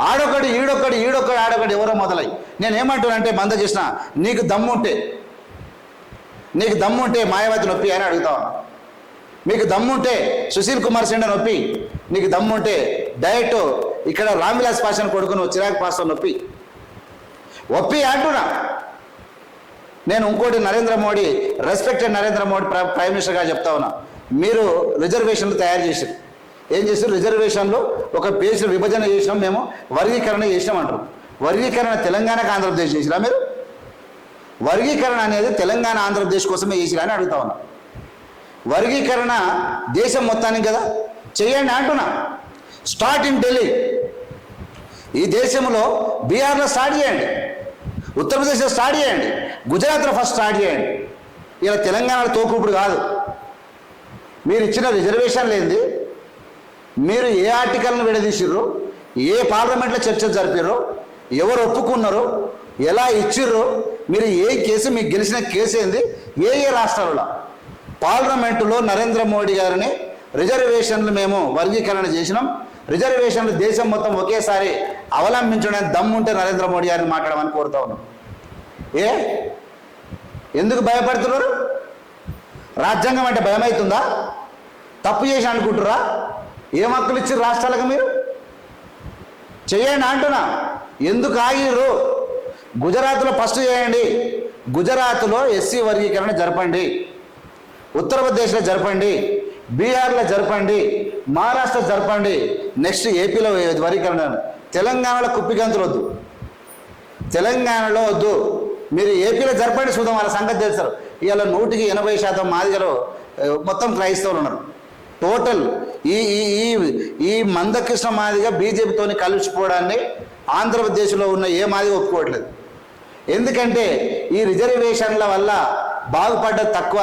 ఆడొకటి ఈడొకటి ఈడొకటి ఆడొకటి ఎవరో మొదలై. నేను ఏమంటున్నానంటే మంద చేసిన నీకు దమ్ముంటే నీకు దమ్ముంటే మాయావతి నొప్పి అని అడుగుతా మీకు దమ్ముంటే సుశీల్ కుమార్ సిండ నొప్పి నీకు దమ్ముంటే డైరెక్ట్ ఇక్కడ రామ్విలాస్ పాషన్ కొడుకును చిరాగ్ పాస్తో నొప్పి. ఒప్పి అంటున్నా. నేను ఇంకోటి నరేంద్ర మోడీ రెస్పెక్టెడ్ నరేంద్ర మోడీ ప్రైమ్ మినిస్టర్గా చెప్తా ఉన్నా. మీరు రిజర్వేషన్లు తయారు చేశారు. ఏం చేశారు? రిజర్వేషన్లో ఒక పేజ్ విభజన చేసినాం మేము వర్గీకరణ చేసినాం అంటారు వర్గీకరణ తెలంగాణకు ఆంధ్రప్రదేశ్ చేసినా మీరు? వర్గీకరణ అనేది తెలంగాణ ఆంధ్రప్రదేశ్ కోసమే చేసిరా అని అడుగుతా ఉన్నా. వర్గీకరణ దేశం మొత్తానికి కదా? చేయండి అంటున్నా. Start in Delhi. ఈ దేశంలో బీహార్లో స్టార్ట్ చేయండి. ఉత్తరప్రదేశ్లో స్టార్ట్ చేయండి. గుజరాత్లో ఫస్ట్ స్టార్ట్ చేయండి. ఇలా తెలంగాణలో తోకుప్పుడు కాదు. మీరు ఇచ్చిన రిజర్వేషన్ లేనిది మీరు ఏ ఆర్టికల్ను విడదీసిర్రు ఏ పార్లమెంట్లో చర్చ జరిపారు ఎవరు ఒప్పుకున్నారు ఎలా ఇచ్చిర్రు మీరు ఏ కేసు మీకు గెలిచిన కేసు ఏంది ఏ ఏ రాష్ట్రాలలో. పార్లమెంటులో నరేంద్ర మోడీ గారిని రిజర్వేషన్లు మేము వర్గీకరణ చేసినాం. రిజర్వేషన్లు దేశం మొత్తం ఒకేసారి అవలంబించడానికి దమ్ముంటే నరేంద్ర మోడీ గారిని మాట్లాడమని కోరుతా ఉన్నాం. ఏ? ఎందుకు భయపడుతున్నారు? రాజ్యాంగం అంటే భయమవుతుందా తప్పు చేసి అనుకుంటురా ఏం హక్కులు ఇచ్చారు రాష్ట్రాలకు మీరు? చేయండి అంటున్నా. ఎందుకు ఆగిరు గుజరాత్లో ఫస్ట్ చేయండి. గుజరాత్లో ఎస్సీ వర్గీకరణ జరపండి. ఉత్తరప్రదేశ్లో జరపండి. బీహార్లో జరపండి. మహారాష్ట్ర జరపండి. నెక్స్ట్ ఏపీలో వర్గీకరణ. తెలంగాణలో కుప్పిగంతులు వద్దు. తెలంగాణలో వద్దు. మీరు ఏపీలో జరపండి చూద్దాం వాళ్ళ సంగతి తెలుస్తారు. ఇవాళ నూటికి ఎనభై శాతం మాదిగలు మొత్తం క్రైస్తవులు ఉన్నారు. టోటల్ ఈ ఈ ఈ మందకృష్ణ మాదిగా బీజేపీతోని కలిసిపోవడాన్ని ఆంధ్రప్రదేశ్లో ఉన్న ఏ మాది ఒప్పుకోవట్లేదు. ఎందుకంటే ఈ రిజర్వేషన్ల వల్ల బాగుపడ్డ తక్కువ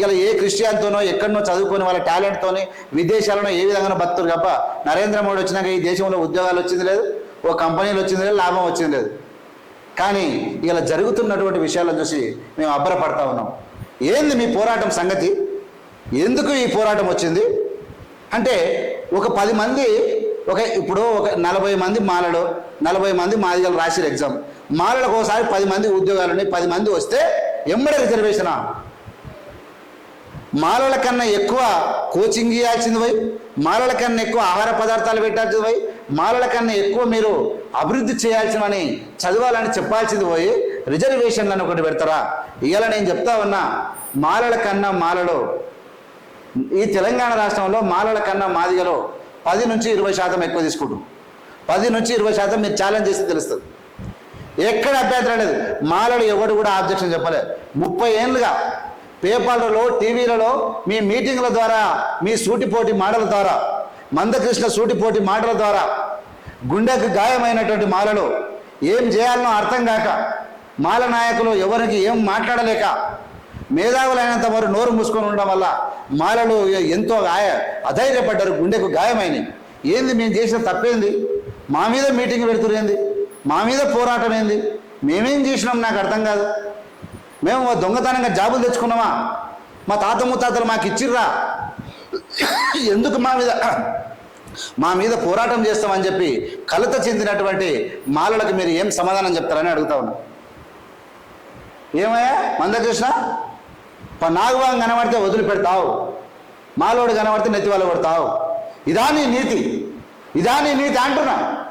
ఇలా ఏ క్రిస్టియన్తోనో ఎక్కడనో చదువుకొని వాళ్ళ టాలెంట్తోని విదేశాలను ఏ విధంగా బతురు తప్ప నరేంద్ర మోడీ వచ్చినాక ఈ దేశంలో ఉద్యోగాలు వచ్చింది లేదు ఓ కంపెనీలు వచ్చింది లేదు లాభం వచ్చింది లేదు. కానీ ఇలా జరుగుతున్నటువంటి విషయాలను చూసి మేము అబ్బరపడతా ఉన్నాం. ఏంది మీ పోరాటం సంగతి? ఎందుకు ఈ పోరాటం వచ్చింది? అంటే ఒక పది మంది ఒక ఇప్పుడు ఒక నలభై మంది మాలడు నలభై మంది మాదిగలు రాసిరు ఎగ్జామ్ మాలలకు ఒకసారి పది మంది ఉద్యోగాలు ఉన్నాయి పది మంది వస్తే ఎమ్మడే రిజర్వేషనా మాలల కన్నా ఎక్కువ కోచింగ్ ఇవ్వాల్సింది పోయి మాలల కన్నా ఎక్కువ ఆహార పదార్థాలు పెట్టాల్సింది పోయి మాలల కన్నా ఎక్కువ మీరు అభివృద్ధి చేయాల్సినవని చదవాలని చెప్పాల్సింది పోయి రిజర్వేషన్లను ఒకటి పెడతారా? ఇవాళ నేను చెప్తా ఉన్నా మాలల కన్నా మాలలో ఈ తెలంగాణ రాష్ట్రంలో మాలల కన్నా మాదిగలో పది నుంచి ఇరవై శాతం ఎక్కువ తీసుకుంటాం. పది నుంచి ఇరవై శాతం మీరు ఛాలెంజ్ చేస్తే తెలుస్తుంది. ఎక్కడ అభ్యంతరం లేదు. మాలలు ఎవడు కూడా ఆబ్జెక్షన్ చెప్పలేదు ముప్పై ఏళ్ళుగా పేపర్లలో టీవీలలో మీ మీటింగ్ల ద్వారా మీ సూటిపోటి మాటల ద్వారా మందకృష్ణ సూటిపోటి మాటల ద్వారా గుండెకు గాయమైనటువంటి మాలలు ఏం చేయాలనో అర్థం కాక మాల నాయకులు ఎవరికి ఏం మాట్లాడలేక మేధావులైనంత వారు నోరు మూసుకొని ఉండడం వల్ల మాలలు ఎంతో గాయ అధైర్యపడ్డారు గుండెకు గాయమైనవి ఏంది మేము చేసిన తప్పేంది? మా మీద మీటింగ్ పెడుతురేంది? మా మీద పోరాటం ఏంది? మేమేం చేసినాం నాకు అర్థం కాదు. మేము దొంగతనంగా జాబులు తెచ్చుకున్నామా? మా తాత ముత్తాతలు మాకు ఇచ్చిర్రా? ఎందుకు మా మీద మా మీద పోరాటం చేస్తామని చెప్పి కలత చెందినటువంటి మాలలకు మీరు ఏం సమాధానం చెప్తారని అడుగుతా ఉన్నా. ఏమయ్యా? మందకృష్ణ? చూసినా నాగవాం కనబడితే వదిలిపెడతావు. మాలోడు కనబడితే నెత్తి వాళ్ళు కొడతావు. ఇదా నీ నీతి. ఇదా నీ నీతి అంటున్నా.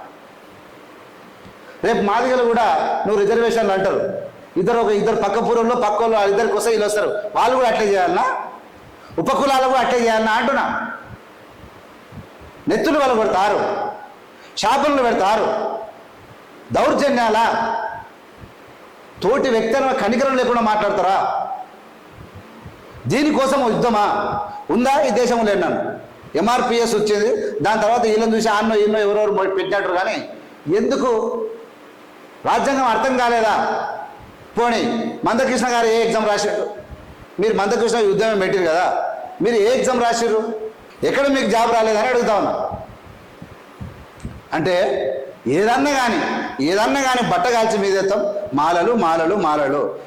రేపు మాదిగలు కూడా నువ్వు రిజర్వేషన్లు అంటారు. ఇద్దరు ఒక ఇద్దరు పక్క పూర్వంలో పక్క వాళ్ళు ఇద్దరికి వస్తే వీళ్ళు వస్తారు. వాళ్ళు కూడా అట్లే చేయాలన్నా ఉపకులాలు కూడా అట్లే చేయాలన్నా అంటున్నా. నెత్తులు వాళ్ళు పెడతారు శాపనలు పెడతారు. దౌర్జన్యాల? తోటి వ్యక్తులను కనికరం లేకుండా మాట్లాడతారా? దీనికోసం యుద్ధమా? ఉందా? ఈ దేశంలో లేనాను ఎంఆర్పిఎస్ వచ్చింది. దాని తర్వాత వీళ్ళని చూసి ఆన్నో ఈయనో ఎవరెవరు పెట్టినట్టు కానీ ఎందుకు? రాజ్యాంగం అర్థం కాలేదా? పోనీ మందకృష్ణ గారు ఏ ఎగ్జామ్ రాశారు మీరు మందకృష్ణ యుద్ధమే పెట్టారు కదా? మీరు ఏ ఎగ్జామ్ రాశారు ఎక్కడ మీకు జాబ్ రాలేదని అడుగుతా ఉన్నా. అంటే ఏదన్నా కానీ ఏదన్నా కానీ బట్ట కాల్చి మీదేస్తాం మాలలు మాలలు మాలలు.